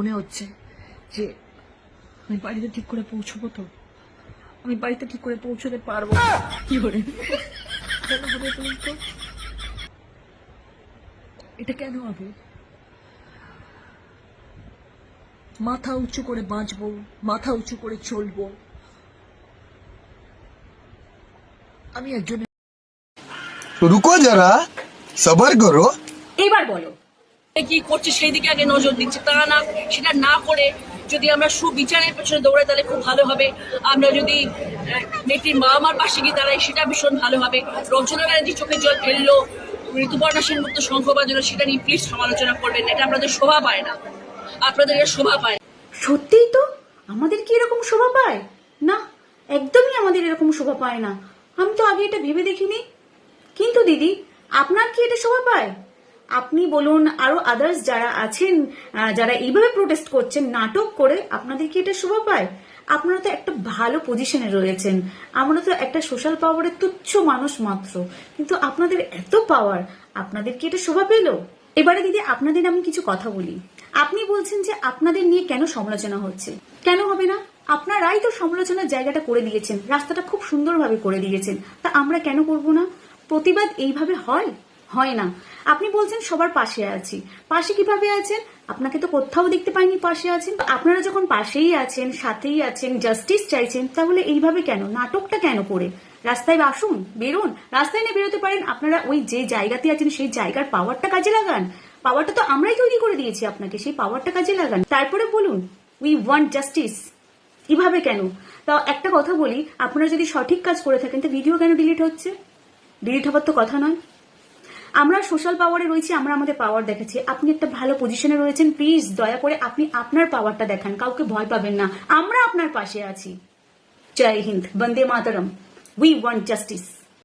মনে হচ্ছে যে আমি বাড়িতে ঠিক করে পৌঁছবো তো। আমি বাড়িতে ঠিক করে পৌঁছতে পারব। কি করে? এটা কেন হবে? মাথা উঁচু করে বাঁচবো মাথা উঁচু করে চলবো। আমি একজন রুকো যারা সবার করো। এবার বলো। কি করছে সেই দিকে আগে নজর দিচ্ছে? তা না, সেটা না করে যদি আমরা সুবিচারের পেছনে দৌড়াই, তাহলে খুব ভালো হবে। আমরা যদি মেয়েটির মা আমার পাশে গিয়ে দাঁড়াই, সেটা ভীষণ ভালো হবে। রঞ্জনা ব্যানার্জি চোখে জল ফেলল ঋতুপর্ণা সেনগুপ্ত শঙ্খ বাজলো সেটা নিয়ে প্লিজ সমালোচনা করবেন এটা আপনাদের শোভা পায় না। আপনাদের এটা শোভা পায় সত্যিই তো? আমাদের কি এরকম শোভা পায়? না, একদমই আমাদের এরকম শোভা পায় না। আমি তো আগে এটা ভেবে দেখিনি। কিন্তু দিদি, আপনার কি এটা শোভা পায়? আপনি বলুন আরও আদার্স যারা আছেন যারা এইভাবে প্রোটেস্ট করছেন, নাটক করে, আপনাদের কি এটা শোভা পায়? আপনারা তো একটা ভালো পজিশনে রয়েছেন। আমরা তো একটা সোশ্যাল পাওয়ারের তুচ্ছ মানুষ মাত্র। কিন্তু আপনাদের এত পাওয়ার আপনাদের কি এটা শোভা পেল? এবারে দিদি, আপনাদের আমি কিছু কথা বলি। আপনি বলছেন যে আপনাদের নিয়ে কেন সমালোচনা হচ্ছে। কেন হবে না? আপনারাই তো সমালোচনার জায়গাটা করে দিয়েছেন, রাস্তাটা খুব সুন্দরভাবে করে দিয়েছেন। তা আমরা কেন করব না? প্রতিবাদ এইভাবে হয়? হয় না। আপনি বলছেন সবার পাশে আছি। পাশে কীভাবে আছেন? আপনাকে তো কোথাও দেখতে পাইনি পাশে আছেন। আপনারা যখন পাশেই আছেন, সাথেই আছেন জাস্টিস চাইছেন, তাহলে এইভাবে কেন? নাটকটা কেন করে? রাস্তায় আসুন, বেরোন। রাস্তায় না বেরোতে পারেন, আপনারা ওই যে জায়গাতে আছেন, সেই জায়গার পাওয়ারটা কাজে লাগান। পাওয়ারটা তো আমরাই তৈরি করে দিয়েছি আপনাকে, সেই পাওয়ারটা কাজে লাগান। তারপরে বলুন উই ওয়ান্ট জাস্টিস কীভাবে কেন? তা একটা কথা বলি, আপনারা যদি সঠিক কাজ করে থাকেন, তো ভিডিও কেন ডিলিট হচ্ছে? ডিলিট হবার তো কথা নয়। আমরা সোশ্যাল পাওয়ারে রয়েছি, আমরা আমাদের পাওয়ার দেখাচ্ছি। আপনি একটা ভালো পজিশনে রয়েছেন প্লিজ দয়া করে আপনি আপনার পাওয়ারটা দেখান, কাউকে ভয় পাবেন না। আমরা আপনার পাশে আছি। Jai Hind, Bande Mataram. We want justice